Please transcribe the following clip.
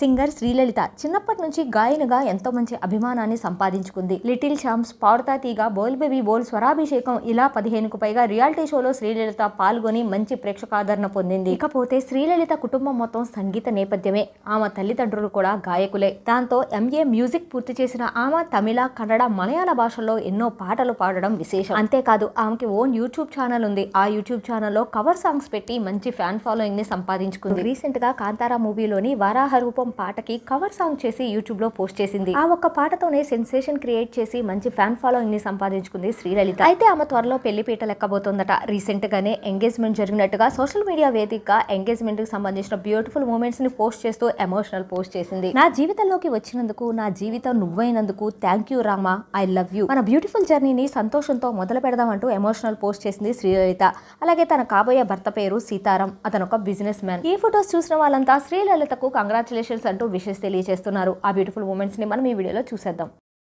Singer Sri Lalitha చిన్నప్పటి నుంచి గాయనగా ఎంతో మంచి అభిమానాన్ని సంపాదించుకుంది. లిటిల్ ఛాంప్స్ పాడుతా తీగ బోల్ బేబీ బోల్ స్వరాభిషేకం ఇలా పదిహేనుకు పైగా రియాలిటీ షోలో శ్రీలలిత పాల్గొని మంచి ప్రేక్షకాదరణ పొందింది. ఇకపోతే శ్రీలలిత కుటుంబం మొత్తం సంగీత నేపథ్యమే. ఆమె తల్లిదండ్రులు కూడా గాయకులే. దాంతో ఎంఏ మ్యూజిక్ పూర్తి చేసిన ఆమె తమిళ కన్నడ మలయాళ భాషల్లో ఎన్నో పాటలు పాడడం విశేషం. అంతేకాదు ఆమెకి ఓన్ యూట్యూబ్ ఛానల్ ఉంది. ఆ యూట్యూబ్ ఛానల్లో కవర్ సాంగ్స్ పెట్టి మంచి ఫ్యాన్ ఫాలోయింగ్ని సంపాదించుకుంది. రీసెంట్గా కాంతారా మూవీలోని వారాహ రూపం పాటకి కవర్ సాంగ్ చేసి యూట్యూబ్లో పోస్ట్ చేసింది. ఆ ఒక్క పాటతోనే సెన్సేషన్ క్రియేట్ చేసి మంచి ఫ్యాన్ ఫాలోయింగ్ని సంపాదించుకుంది శ్రీలలిత. అయితే ఆమె త్వరలో పెళ్ళి పీట లెక్కబోతోందట. రీసెంట్ గానే ఎంగేజ్మెంట్ జరిగినట్టుగా సోషల్ మీడియా వేదికగా ఎంగేజ్మెంట్కి సంబంధించిన బ్యూటిఫుల్ మూమెంట్స్ని పోస్ట్ చేస్తూ ఎమోషనల్ పోస్ట్ చేసింది. నా జీవితంలోకి వచ్చినందుకు నా జీవితం నువ్వైనందుకు thank you Rama I love you. మన బ్యూటిఫుల్ జర్నీని సంతోషంతో మొదలు పెడదామంటూ ఎమోషనల్ పోస్ట్ చేసింది శ్రీలలిత. అలాగే తన కాబోయే భర్త పేరు సీతారాం. అతను ఒక బిజినెస్ మ్యాన్. ఈ ఫొటోస్ చూసిన వాళ్ళంతా శ్రీలలితకు కంగ్రాచులేషన్స్ అంటూ విషెస్ తెలియజేస్తున్నారు. ఆ బ్యూటిఫుల్ మూమెంట్స్ని మనం ఈ వీడియోలో చూసేద్దాం.